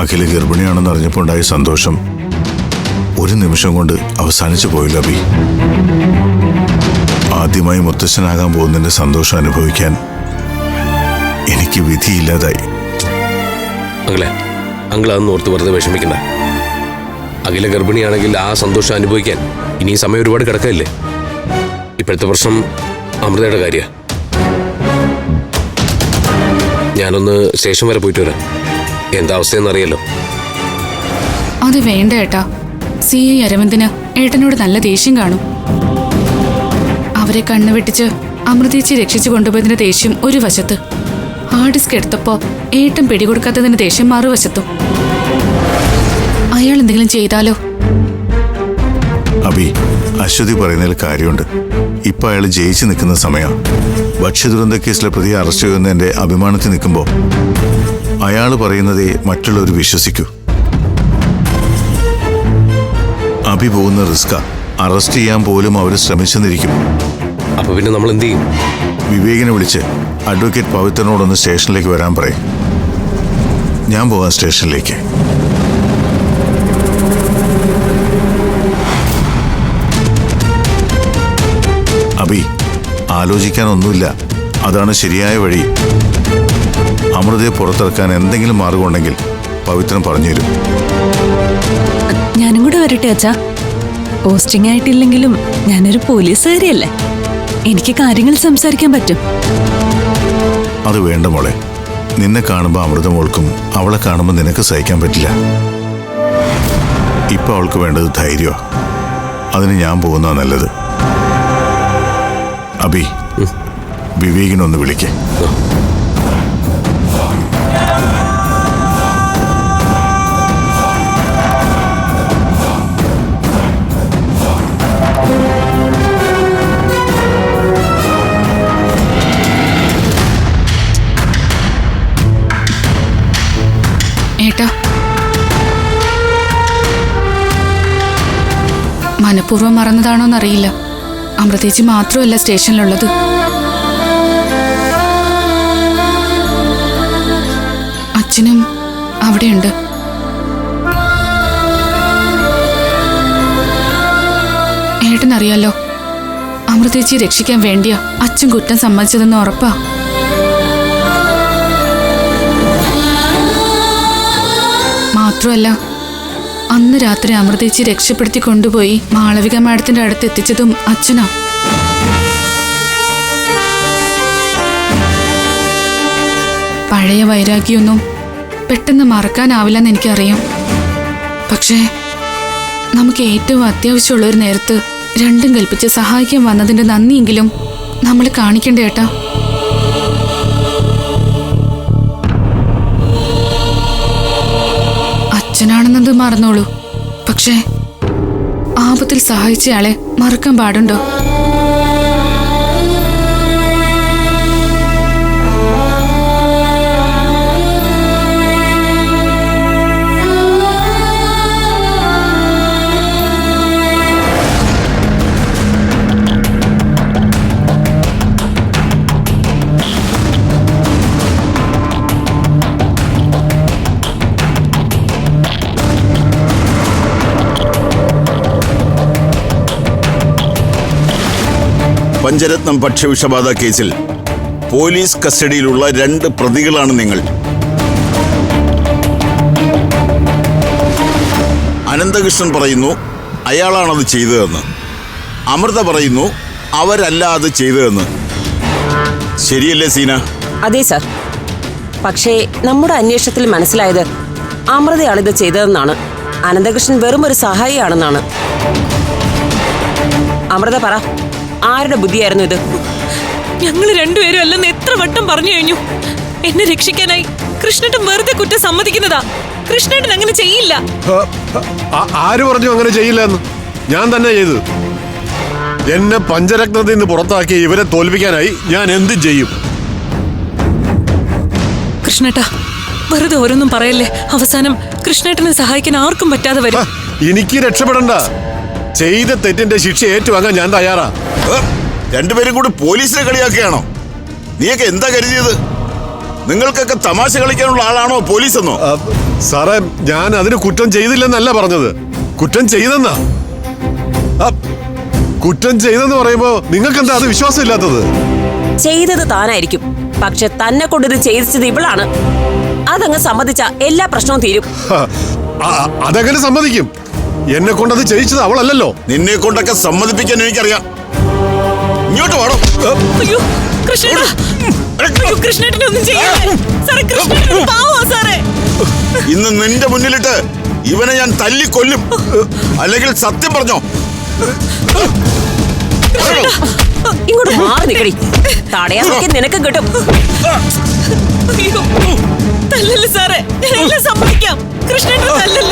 അഖില ഗർഭിണിയാണെന്ന് അറിഞ്ഞപ്പോൾ ഉണ്ടായ സന്തോഷം ഒരു നിമിഷം കൊണ്ട് അവസാനിച്ചു പോയില്ല അബി ആദ്യമായി മുത്തശ്ശനാകാൻ പോകുന്നതിന്റെ സന്തോഷം അനുഭവിക്കാൻ എനിക്ക് വിധിയില്ലാതായി. അങ്കിളെ അങ്കിൾ ഓർത്ത് വെറുതെ വിഷമിക്കണ്ട. അഖില ഗർഭിണിയാണെങ്കിൽ ആ സന്തോഷം അനുഭവിക്കാൻ ഇനി സമയം ഒരുപാട് കിടക്കയില്ലേ ഇപ്പോഴത്തെ പ്രശ്നം അമൃതയുടെ കാര്യ. ഞാനൊന്ന് സ്റ്റേഷൻ വരെ പോയിട്ട് വരാം. എന്താ അവസ്ഥയെന്നറിയല്ലോ. അത് വേണ്ട ഏട്ടാ. സി ഐ അരവിന്ദിന് ഏട്ടനോട് നല്ല ദേഷ്യം കാണും. അവരെ കണ്ണു വെട്ടിച്ച് അമൃതേച്ചി രക്ഷിച്ചു കൊണ്ടുപോയതിന്റെ ദേഷ്യം ഒരു വശത്ത്. ഹാർഡ് ഡിസ്ക് എടുത്തപ്പോ ഏട്ടൻ പിടികൊടുക്കാത്തതിന്റെ ദേഷ്യം മറുവശത്തും. അയാൾ എന്തെങ്കിലും ചെയ്താലോ? അബി അശ്വതി പറയുന്നതിൽ കാര്യമുണ്ട്. ഇപ്പൊ അയാൾ ജയിച്ചു നിൽക്കുന്ന സമയം ഭക്ഷ്യ ദുരന്ത കേസിലെ പ്രതി അറസ്റ്റ് ചെയ്യുന്നതിന്റെ അഭിമാനത്തിൽ നിൽക്കുമ്പോൾ അയാൾ പറയുന്നതേ മറ്റുള്ളവർ വിശ്വസിക്കൂ. അഭി പോകുന്ന റിസ്ക അറസ്റ്റ് ചെയ്യാൻ പോലും അവർ ശ്രമിച്ചെന്നിരിക്കും. അപ്പൊ പിന്നെ നമ്മൾ എന്ത് ചെയ്യും? വിവേകിനെ വിളിച്ച് അഡ്വക്കേറ്റ് പവിത്രനോടൊന്ന് സ്റ്റേഷനിലേക്ക് വരാൻ പറയും. ഞാൻ പോകാം സ്റ്റേഷനിലേക്ക്. അഭി ആലോചിക്കാനൊന്നുമില്ല. അതാണ് ശരിയായ വഴി. അമൃതയെ പുറത്തിറക്കാൻ എന്തെങ്കിലും മാർഗമുണ്ടെങ്കിൽ പവിത്രൻ പറഞ്ഞുതരും ഞാനും കൂടെ വരട്ടെ അച്ഛാ. പോസ്റ്റിംഗ് ആയിട്ടില്ലെങ്കിലും ഞാനൊരു പോലീസുകാരിയല്ലേ. എനിക്ക് കാര്യങ്ങൾ സംസാരിക്കാൻ പറ്റും. അത് വേണ്ട മോളെ. നിന്നെ കാണുമ്പോൾ അമൃത മോൾക്കും അവളെ കാണുമ്പോൾ നിനക്ക് സഹിക്കാൻ പറ്റില്ല. ഇപ്പൊ അവൾക്ക് വേണ്ടത് ധൈര്യമാണ് അതിന് ഞാൻ പോകുന്ന നല്ലത്. അബി വിവേകിനൊന്ന് വിളിക്കേ. ഏട്ടാ മനഃപൂർവം മറന്നതാണോന്നറിയില്ല അമൃതേച്ചി മാത്രമല്ല സ്റ്റേഷനിലുള്ളത്. അച്ഛനും അവിടെയുണ്ട്. ഏട്ടനറിയാലോ? അമൃതേച്ചിയെ രക്ഷിക്കാൻ വേണ്ടിയാ അച്ഛൻ കുറ്റം സമ്മതിച്ചതെന്ന് ഉറപ്പാ. മാത്രമല്ല അന്ന് രാത്രി അമൃതേച്ചി രക്ഷപ്പെടുത്തി കൊണ്ടുപോയി മാളവിക മാഡത്തിന്റെ അടുത്ത് എത്തിച്ചതും അച്ഛനാ. പഴയ വൈരാഗ്യൊന്നും പെട്ടെന്ന് മറക്കാനാവില്ലെന്ന് എനിക്കറിയാം. പക്ഷേ നമുക്ക് ഏറ്റവും അത്യാവശ്യമുള്ള ഒരു നേരത്ത് രണ്ടും കൽപ്പിച്ച് സഹായിക്കാൻ വന്നതിന്റെ നന്ദിയെങ്കിലും നമ്മൾ കാണിക്കേണ്ട ഏട്ടാ? അച്ഛനാണെന്നത് മറന്നോളൂ. പക്ഷേ ആപത്തിൽ സഹായിച്ചയാളെ മറക്കാൻ പാടുണ്ടോ? പഞ്ചരത്നം ഭക്ഷ്യവിഷബാധ കേസിൽ പോലീസ് കസ്റ്റഡിയിലുള്ള രണ്ട് പ്രതികളാണ് നിങ്ങൾ. അനന്തകൃഷ്ണൻ പറയുന്നു അയാളാണത് ചെയ്തതെന്ന്. അമൃത പറയുന്നു അവരല്ല അത് ചെയ്തതെന്ന്. ശരിയല്ലേ സീന? അതെ സർ. പക്ഷേ നമ്മുടെ അന്വേഷണത്തിൽ മനസ്സിലായത് ഇത് ചെയ്തതെന്നാണ്. അനന്തകൃഷ്ണൻ വെറും ഒരു സഹായിയാണെന്നാണ്. അമൃത പറ. ആരുടെ ബുദ്ധിയായിരുന്നു ഇത്? ഞങ്ങൾ രണ്ടുപേരും അല്ലെന്ന് എത്ര വട്ടം പറഞ്ഞു കഴിഞ്ഞു. എന്നെ രക്ഷിക്കാനായി കൃഷ്ണേട്ടൻ വെറുതെ കുറ്റം സമ്മതിക്കുന്നതാ. കൃഷ്ണേട്ടൻ അങ്ങനെ ചെയ്യില്ല. ആര് പറഞ്ഞു അങ്ങനെ ചെയ്യില്ല എന്ന് ഞാൻ തന്നെ ചെയ്തു എന്നെ പഞ്ചരത്നത്തിൽ നിന്ന് പുറത്താക്കി ഇവരെ തോൽപ്പിക്കാനായി ഞാൻ എന്ത് ചെയ്യും? കൃഷ്ണേട്ടാ വെറുതെ ഓരോന്നും പറയല്ലേ. അവസാനം കൃഷ്ണേട്ടനെ സഹായിക്കാൻ ആർക്കും പറ്റാതെ വരും. എനിക്ക് രക്ഷപ്പെടണ്ട. ചെയ്ത തെറ്റിന്റെ ശിക്ഷ ഏറ്റുവാങ്ങാൻ ഞാൻ തയ്യാറാ? രണ്ടുപേരും കൂടി പോലീസിനെ കളിയാക്കുകയാണോ? നീയൊക്കെ എന്താ കരുതിയത്? നിങ്ങൾക്കൊക്കെ തമാശ കളിക്കാനുള്ള ആളാണോ പോലീസ് എന്നോ സാറേ ഞാൻ അതിന് കുറ്റം ചെയ്തില്ലെന്നല്ല പറഞ്ഞത്. കുറ്റം ചെയ്തെന്നാ. കുറ്റം ചെയ്തെന്ന് പറയുമ്പോ നിങ്ങൾക്ക് എന്താ അത് വിശ്വാസം ഇല്ലാത്തത് ചെയ്തത് താനായിരിക്കും. പക്ഷെ തന്നെ കൊണ്ടിത് ചെയ്തിച്ചത് ചെയ്യിച്ചത് ഇവളാണ്. അതങ്ങ് സമ്മതിച്ച എല്ലാ പ്രശ്നവും തീരും. അതെങ്ങനെ സമ്മതിക്കും. എന്നെ കൊണ്ടത് ചെയ്യിച്ചത് അവളല്ലല്ലോ. നിന്നെ കൊണ്ടൊക്കെ സമ്മതിപ്പിക്കാൻ എനിക്കറിയാം. ഇങ്ങോട്ട് വേണം അയ്യോ കൃഷ്ണേട്ടാ. അയ്യോ കൃഷ്ണേട്ടനെ ഒന്നും ചെയ്യല്ലേ സാറേ കൃഷ്ണേട്ടൻ പാവോ സാറേ. ഇന്ന് നിന്റെ മുന്നിലിട്ട് ഇവനെ ഞാൻ തല്ലി കൊല്ലും അല്ലെങ്കിൽ സത്യം പറഞ്ഞോ. ഇങ്ങോട്ട് മാറി നിക്കടി. തടയാൻ നോക്കി നിനക്ക് കിട്ടും. അയ്യോ തല്ലല്ലേ സാറേ? ഞാൻ എല്ലാം സമ്മതിക്കാം. കൃഷ്ണേട്ടൻ തല്ലല്ലേ?